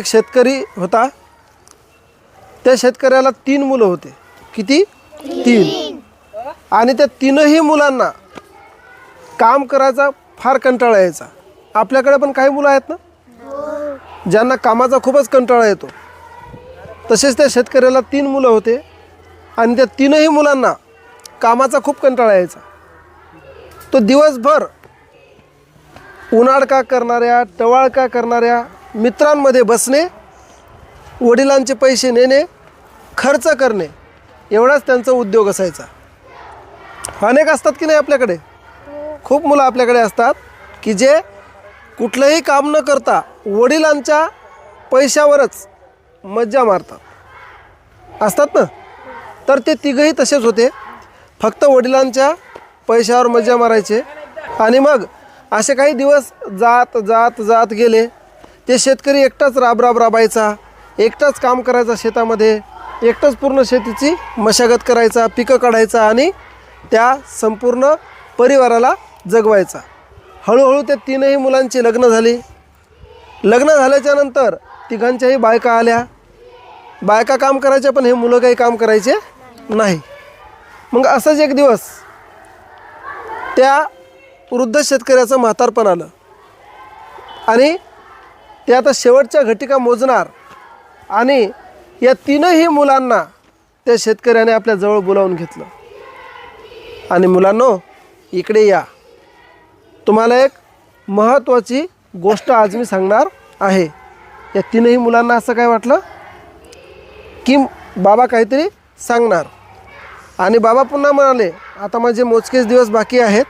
एक शेतकरी होता. त्या शेतकऱ्याला तीन मुलं होते. किती? तीन. आणि त्या तीनही मुलांना काम करायचा फार कंटाळा यायचा. आपल्याकडे पण काही मुलं आहेत ना? ज्यांना कामाचा खूपच कंटाळा येतो. तसेच त्या शेतकऱ्याला तीन मुलं होते. आणि त्या तीनही मुलांना कामाचा खूप कंटाळा यायचा. तो दिवसभर उन्हाळका करणाऱ्या टवाळका करणाऱ्या मित्रांमध्ये बसणे वडिलांचे पैसे नेणे खर्च करणे एवढाच त्यांचा उद्योग असायचा. अनेक असतात की नाही आपल्याकडे? खूप मुलं आपल्याकडे असतात की जे कुठलंही काम न करता वडिलांच्या पैशावरच मज्जा मारतात. असतात ना? तर ते तिघही तसेच होते. फक्त वडिलांच्या पैशावर मज्जा मारायचे. आणि मग असे काही दिवस जात जात जात गेले. ते शेतकरी एकटाच राब राब राबायचा एकटाच काम करायचा शेतामध्ये एकटाच पूर्ण शेतीची मशागत करायचा पिकं काढायचा आणि त्या संपूर्ण परिवाराला जगवायचा. हळूहळू त्या तीनही मुलांची लग्न झाली. लग्न झाल्याच्यानंतर तिघांच्याही बायका आल्या. बायका काम करायच्या पण हे मुलं काही काम करायचे नाही. मग असंच एक दिवस त्या वृद्ध शेतकऱ्याचं म्हातारपण आलं. आणि ते आता शेवटच्या घटिका मोजणार. आणि या तीनही मुलांना त्या शेतकऱ्याने आपल्या जवळ बोलावून घेतलं. आणि मुलांनो इकडे या. तुम्हाला एक महत्त्वाची गोष्ट आज मी सांगणार आहे. या तीनही मुलांना असं काय वाटलं? की बाबा काहीतरी सांगणार. आणि बाबा पुन्हा म्हणाले आता माझे मोजकेच दिवस बाकी आहेत.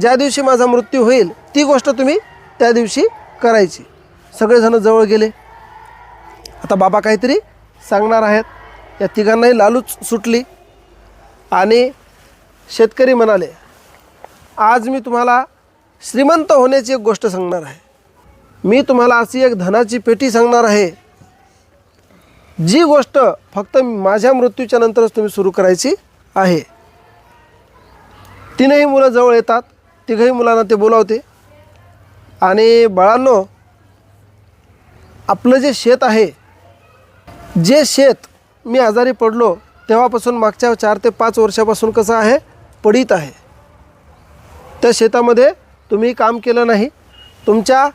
ज्या दिवशी माझा मृत्यू होईल ती गोष्ट तुम्ही त्या दिवशी करायची. सगळेजण जवळ गेले. आता बाबा काहीतरी सांगणार आहेत. या तिघांनाही लालूच सुटली. आणि शेतकरी म्हणाले आज मी तुम्हाला श्रीमंत होण्याची एक गोष्ट सांगणार आहे. मी तुम्हाला अशी एक धनाची पेटी सांगणार आहे. जी गोष्ट फक्त माझ्या मृत्यूच्या नंतरच तुम्ही सुरू करायची आहे. तीनही मुलं जवळ येतात. तिघही मुलांना ते बोलावते. आणि बाळांनो आपलं जे शेत आहे जे शेत मी आजारी पडलो तेव्हापासून मागच्या चार ते पाच वर्षापासून कसं आहे पडीत आहे. त्या शेतामध्ये तुम्ही काम केलं नाही. तुमच्या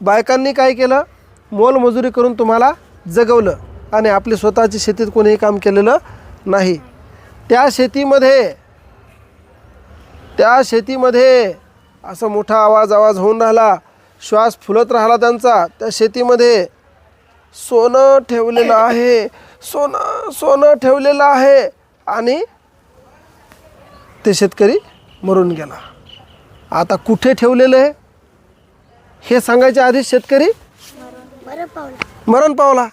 बायकांनी काय केलं मोलमजुरी करून तुम्हाला जगवलं आणि आपली स्वतःची शेतीत कोणीही काम केलेलं नाही. त्या शेतीमध्ये त्या शेतीमध्ये असा मोठा आवाज आवाज होऊन राहिला श्वास फुलत राहिला त्यांचा. त्या शेतीमध्ये सोनं ठेवलेलं आहे. सोनं सोनं ठेवलेलं आहे. आणि ते शेतकरी मरून गेला. आता कुठे ठेवलेलं आहे? हे सांगायच्या आधी शेतकरी मरण पावला.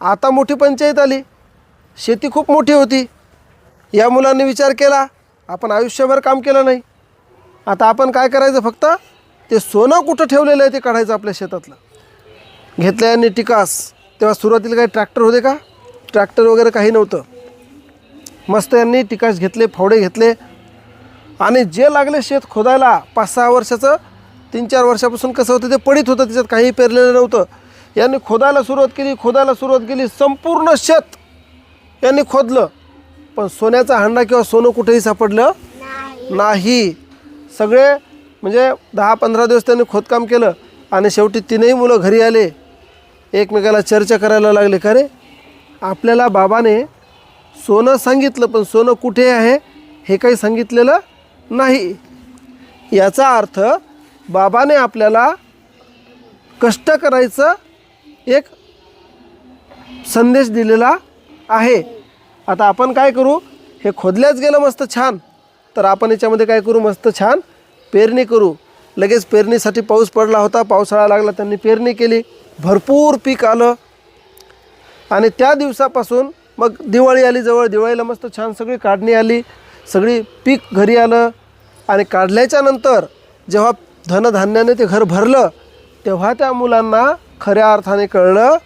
आता मोठी पंचायत आली. शेती खूप मोठी होती. या मुलांनी विचार केला आपण आयुष्यभर काम केलं नाही. आता आपण काय करायचं फक्त? ते सोनं कुठं ठेवलेलं आहे ते काढायचं आपल्या शेतातलं. घेतलं यांनी टिकास. तेव्हा सुरुवातीला काही ट्रॅक्टर होते का? ट्रॅक्टर वगैरे काही नव्हतं. मस्त यांनी टिकास घेतले फावडे घेतले. आणि जे लागले शेत खोदायला पाच सहा वर्षाचं तीन चार वर्षापासून कसं होतं ते पडीत होतं त्याच्यात काही पेरलेलं नव्हतं. यांनी खोदायला सुरुवात केली खोदायला सुरुवात केली संपूर्ण शेत यांनी खोदलं. पण सोन्याचा हांडा किंवा सोनं कुठेही सापडलं नाही. सगळे म्हणजे दहा पंधरा दिवस त्यांनी खोदकाम केलं आणि शेवटी तीनही मुलं घरी आले. एकमेकाला चर्चा करायला लागले. का रे? आपल्याला बाबाने सोनं सांगितलं पण सोनं कुठे आहे? हे काही सांगितलेलं नाही. याचा अर्थ बाबाने आपल्याला कष्ट करायचं एक संदेश दिलेला आहे. आता आपण काय करू? हे खोदल्याच गेलं मस्त छान. तर आपण याच्यामध्ये काय करू? मस्त छान पेरणी करू. लगेच पेरणीसाठी पाऊस पडला होता पावसाळा लागला त्यांनी पेरणी केली. भरपूर पीक आलं. आणि त्या दिवसापासून मग दिवाळी आली जवळ. दिवाळीला मस्त छान सगळी काढणी आली. सगळी पीक घरी आलं. आणि काढल्याच्या नंतर जेव्हा धनधान्याने ते घर भरलं तेव्हा त्या मुलांना खऱ्या अर्थाने कळलं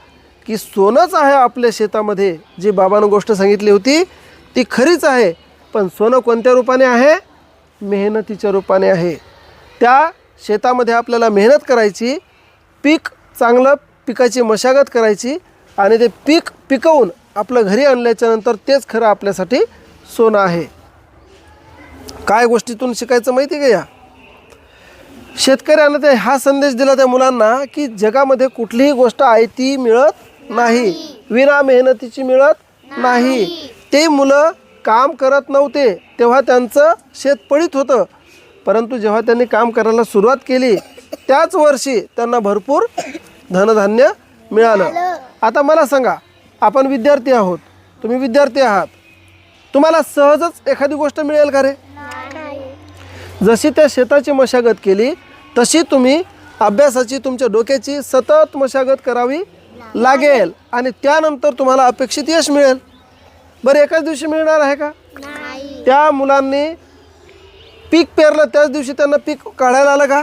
की सोनंच आहे आपल्या शेतामध्ये. जी बाबानं गोष्ट सांगितली होती ती खरीच आहे. पण सोनं कोणत्या रूपाने आहे? मेहनतीच्या रूपाने आहे. त्या शेतामध्ये आपल्याला मेहनत करायची पीक चांगलं पिकाची मशागत करायची आणि ते पीक पिकवून आपलं घरी आणल्याच्या नंतर तेच खरं आपल्यासाठी सोनं आहे. काय गोष्टीतून शिकायचं माहिती आहे का या? शेतकऱ्यानं ते हा संदेश दिला त्या मुलांना की जगामध्ये कुठलीही गोष्ट आहे ती मिळत नाही. विना मेहनतीची मिळत नाही. ते मुलं काम करत नव्हते तेव्हा त्यांचं शेत पडीत होतं. परंतु जेव्हा त्यांनी काम करायला सुरुवात केली त्याच वर्षी त्यांना भरपूर धनधान्य मिळालं. आता मला सांगा आपण विद्यार्थी आहोत तुम्ही विद्यार्थी आहात तुम्हाला सहजच एखादी गोष्ट मिळेल का रे? जशी त्या शेताची मशागत केली तशी तुम्ही अभ्यासाची तुमच्या डोक्याची सतत मशागत करावी लागेल आणि त्यानंतर तुम्हाला अपेक्षित यश मिळेल. बरं एकाच दिवशी मिळणार आहे का? त्या मुलांनी पीक पेरलं त्याच दिवशी त्यांना पीक काढायला आलं का?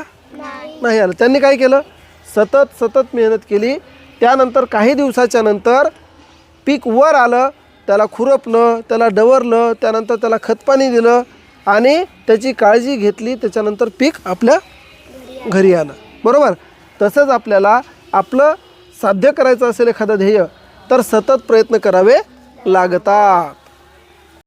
नाही आलं. त्यांनी काय केलं? सतत सतत मेहनत केली. त्यानंतर काही दिवसाच्या नंतर पीक वर आलं. त्याला खुरपलं त्याला डवरलं त्यानंतर त्याला खतपाणी दिलं आणि त्याची काळजी घेतली. त्याच्यानंतर पीक आपल्या घरी आलं. बरोबर? तसंच आपल्याला आपलं साध्य करायचं असेल एखादं ध्येय तर सतत प्रयत्न करावे लागतात.